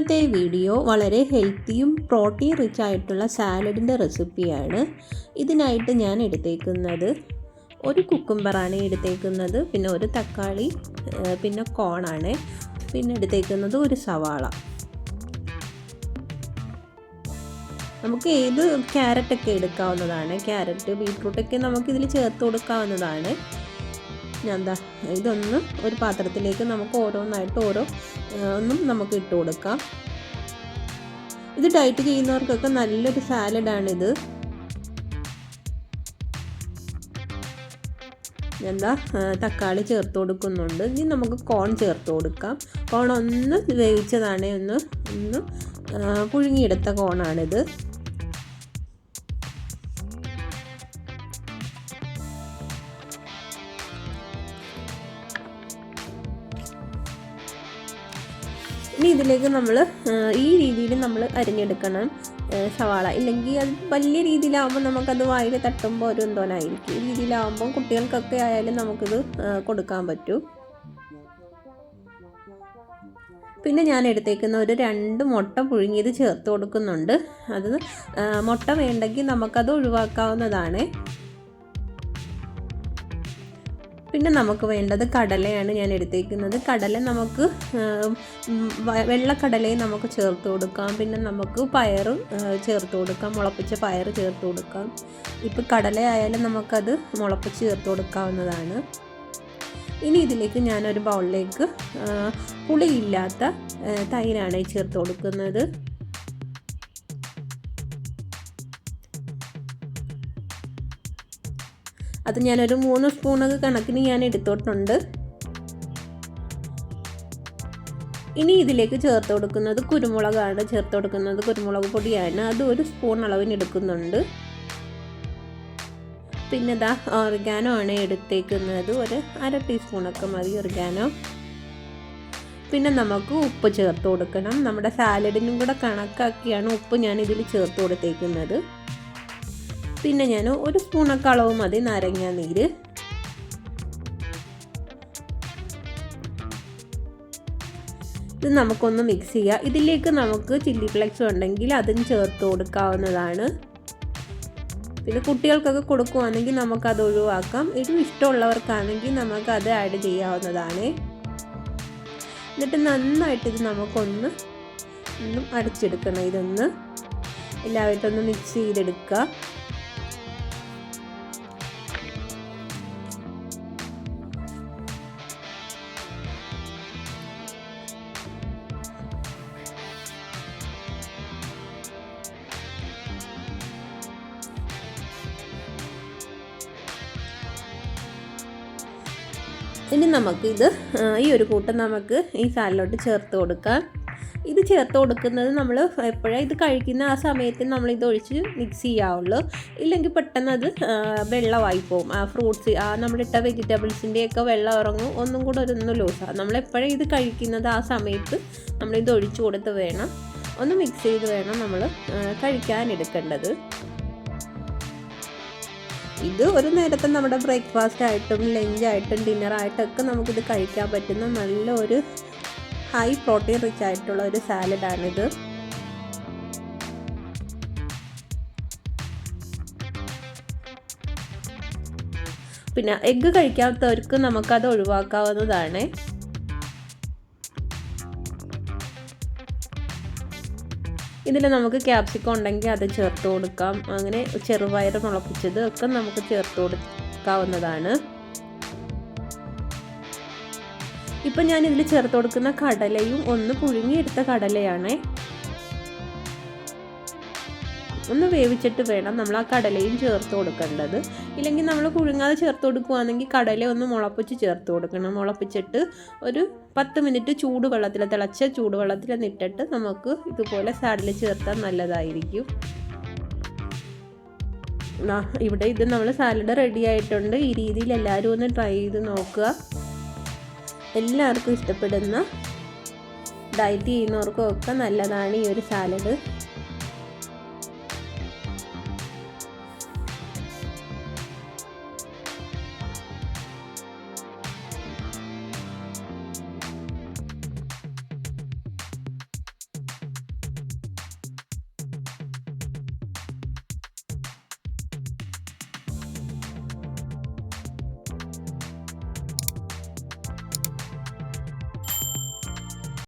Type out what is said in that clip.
ഇന്നത്തെ വീഡിയോ വളരെ ഹെൽത്തിയും protein rich ആയിട്ടുള്ള സാലഡിന്റെ റെസിപ്പിയാണ്. ഇതിനായിട്ട് ഞാൻ എടുത്തേക്കുന്നത് ഒരു കുക്കുംബറാണ് എടുത്തേക്കുന്നത് പിന്നെ ഒരു തക്കാളി പിന്നെ കോണാണ് പിന്നെ എടുത്തേക്കുന്നത് ഒരു സവാള. നമുക്ക് ഏത് ക്യാരറ്റൊക്കെ എടുക്കാവുന്നതാണ്? ക്യാരറ്റ് ബീട്രൂട്ടൊക്കെ നമുക്കിതിൽ ചേർത്ത് കൊടുക്കാവുന്നതാണ്. ഞാൻ എന്താ ഇതൊന്ന് ഒരു പാത്രത്തിലേക്ക് നമുക്ക് ഓരോന്നായിട്ട് ഓരോ ഒന്നും നമുക്ക് ഇട്ട് കൊടുക്കാം. ഇത് ഡയറ്റ് ചെയ്യുന്നവർക്കൊക്കെ നല്ലൊരു സാലഡാണിത്. എന്താ തക്കാളി ചേർത്ത് കൊടുക്കുന്നുണ്ട്. ഇനി നമുക്ക് കോൺ ചേർത്ത് കൊടുക്കാം. കോൺ ഒന്ന് വേവിച്ചതാണ് ഒന്ന് ഒന്ന് പുഴുങ്ങിയെടുത്ത കോണാണിത് ഇനി ഇതിലേക്ക് നമ്മൾ ഈ രീതിയിൽ നമ്മൾ അരിഞ്ഞെടുക്കണം സവാള. ഇല്ലെങ്കിൽ അത് വലിയ രീതിയിലാവുമ്പോൾ നമുക്കത് വായിൽ തട്ടുമ്പോൾ ഒരു എന്തോനായിരിക്കും. ഈ രീതിയിലാവുമ്പോൾ കുട്ടികൾക്കൊക്കെ ആയാലും നമുക്കിത് കൊടുക്കാൻ പറ്റും. പിന്നെ ഞാൻ എടുത്തേക്കുന്ന ഒരു രണ്ട് മുട്ട പുഴുങ്ങിയത് ചേർത്ത് കൊടുക്കുന്നുണ്ട്. അത് മുട്ട വേണ്ടെങ്കിൽ നമുക്കത് ഒഴിവാക്കാവുന്നതാണ്. പിന്നെ നമുക്ക് വേണ്ടത് കടലയാണ് ഞാൻ എടുത്തേക്കുന്നത്. കടല നമുക്ക് വെള്ളക്കടലയും നമുക്ക് ചേർത്ത് കൊടുക്കാം. പിന്നെ നമുക്ക് പയറും ചേർത്ത് കൊടുക്കാം. മുളപ്പിച്ച പയർ ചേർത്ത് കൊടുക്കാം. ഇപ്പം കടല ആയാലും നമുക്കത് മുളപ്പിച്ച് ചേർത്ത് കൊടുക്കാവുന്നതാണ്. ഇനി ഇതിലേക്ക് ഞാനൊരു ബൗളിലേക്ക് പുളിയില്ലാത്ത തൈരാണ് ചേർത്ത് കൊടുക്കുന്നത്. അത് ഞാനൊരു മൂന്ന് സ്പൂണൊക്കെ കണക്കിന് ഞാൻ എടുത്തോട്ടുണ്ട്. ഇനി ഇതിലേക്ക് ചേർത്ത് കൊടുക്കുന്നത് കുരുമുളകാണ്. ചേർത്ത് കൊടുക്കുന്നത് കുരുമുളക് പൊടിയാണ്. അത് ഒരു സ്പൂൺ അളവിന് എടുക്കുന്നുണ്ട്. പിന്നെ ദാ ഓർഗാനോ ആണ് എടുത്തേക്കുന്നത്. ഒരു അര ടീസ്പൂണൊക്കെ മതി ഓർഗാനോ. പിന്നെ നമുക്ക് ഉപ്പ് ചേർത്ത് കൊടുക്കണം. നമ്മുടെ സാലഡിനും കൂടെ കണക്കാക്കിയാണ് ഉപ്പ് ഞാൻ ഇതിൽ ചേർത്ത് കൊടുത്തേക്കുന്നത്. പിന്നെ ഞാൻ ഒരു സ്പൂണൊക്കെ അളവ് മതി നാരങ്ങ നീര്. ഇത് നമുക്കൊന്ന് മിക്സ് ചെയ്യാം. ഇതിലേക്ക് നമുക്ക് ചില്ലി ഫ്ലെക്സ് ഉണ്ടെങ്കിൽ അതും ചേർത്ത് കൊടുക്കാവുന്നതാണ്. പിന്നെ കുട്ടികൾക്കൊക്കെ കൊടുക്കുവാണെങ്കിൽ നമുക്കത് ഒഴിവാക്കാം. ഇത് ഇഷ്ടമുള്ളവർക്കാണെങ്കിൽ നമുക്കത് ആഡ് ചെയ്യാവുന്നതാണ്. എന്നിട്ട് നന്നായിട്ട് ഇത് നമുക്കൊന്ന് ഒന്നും അടച്ചെടുക്കണം ഇതൊന്ന്. എല്ലാവരും ഒന്ന് മിക്സ് ചെയ്തെടുക്കുക. ഇനി നമുക്കിത് ഇത് ഈ ഒരു കൂട്ടം നമുക്ക് ഈ സാലിലോട്ട് ചേർത്ത് കൊടുക്കാം. ഇത് ചേർത്ത് കൊടുക്കുന്നത് നമ്മൾ എപ്പോഴാണ് ഇത് കഴിക്കുന്ന ആ സമയത്ത് നമ്മൾ ഇത് ഒഴിച്ച് മിക്സ് ചെയ്യാവുള്ളൂ. ഇല്ലെങ്കിൽ പെട്ടെന്ന് അത് വെള്ളമായി പോകും ആ ഫ്രൂട്ട്സ് ആ നമ്മളിട്ട വെജിറ്റബിൾസിന്റെയൊക്കെ വെള്ളം ഇറങ്ങും. ഒന്നും കൂടെ ഒരൊന്നും ലൂസാകും നമ്മൾ ഇത് കഴിക്കുന്നത് ആ സമയത്ത് നമ്മളിത് ഒഴിച്ചു കൊടുത്ത് വേണം. ഒന്ന് മിക്സ് ചെയ്ത് വേണം നമ്മൾ കഴിക്കാൻ എടുക്കേണ്ടത് ഇത് ഒരു നേരത്തെ നമ്മുടെ ബ്രേക്ക്ഫാസ്റ്റ് ആയിട്ടും ലഞ്ചായിട്ടും ഡിന്നറായിട്ടൊക്കെ നമുക്കിത് കഴിക്കാൻ പറ്റുന്ന നല്ല ഒരു ഹൈ പ്രോട്ടീൻ റിച്ച് ആയിട്ടുള്ള ഒരു സാലഡാണിത് പിന്നെ എഗ്ഗ് കഴിക്കാത്തവർക്ക് നമുക്കത് ഒഴിവാക്കാവുന്നതാണ്. ഇതിൽ നമുക്ക് ക്യാപ്സിക്കം ഉണ്ടെങ്കിൽ അത് ചേർത്ത് കൊടുക്കാം. അങ്ങനെ ചെറുപയർ മുളപ്പിച്ചത് ഒക്കെ നമുക്ക് ചേർത്ത് കൊടുക്കാവുന്നതാണ്. ഇപ്പം ഞാൻ ഇതിൽ ചേർത്ത് കൊടുക്കുന്ന കടലയും ഒന്ന് പുഴുങ്ങിയെടുത്ത കടലയാണ്. ഒന്ന് വേവിച്ചിട്ട് വേണം നമ്മൾ ആ കടലയും ചേർത്ത് കൊടുക്കേണ്ടത്. ഇല്ലെങ്കിൽ നമ്മൾ പുഴുങ്ങാതെ ചേർത്ത് കൊടുക്കുകയാണെങ്കിൽ കടല ഒന്ന് മുളപ്പിച്ച് ചേർത്ത് കൊടുക്കണം. മുളപ്പിച്ചിട്ട് ഒരു പത്ത് മിനിറ്റ് ചൂടുവെള്ളത്തിൽ തിളച്ച ചൂടുവെള്ളത്തിൽ നിട്ടിട്ട് നമുക്ക് ഇതുപോലെ സാഡിൽ ചേർത്താൽ നല്ലതായിരിക്കും. ഇവിടെ ഇത് നമ്മൾ സാലഡ് റെഡി ആയിട്ടുണ്ട്. ഈ രീതിയിൽ എല്ലാവരും ഒന്ന് ട്രൈ ചെയ്ത് നോക്കുക. എല്ലാവർക്കും ഇഷ്ടപ്പെടുന്ന ഡയറ്റ് ചെയ്യുന്നവർക്കും ഒക്കെ നല്ലതാണ് ഈ ഒരു സാലഡ്.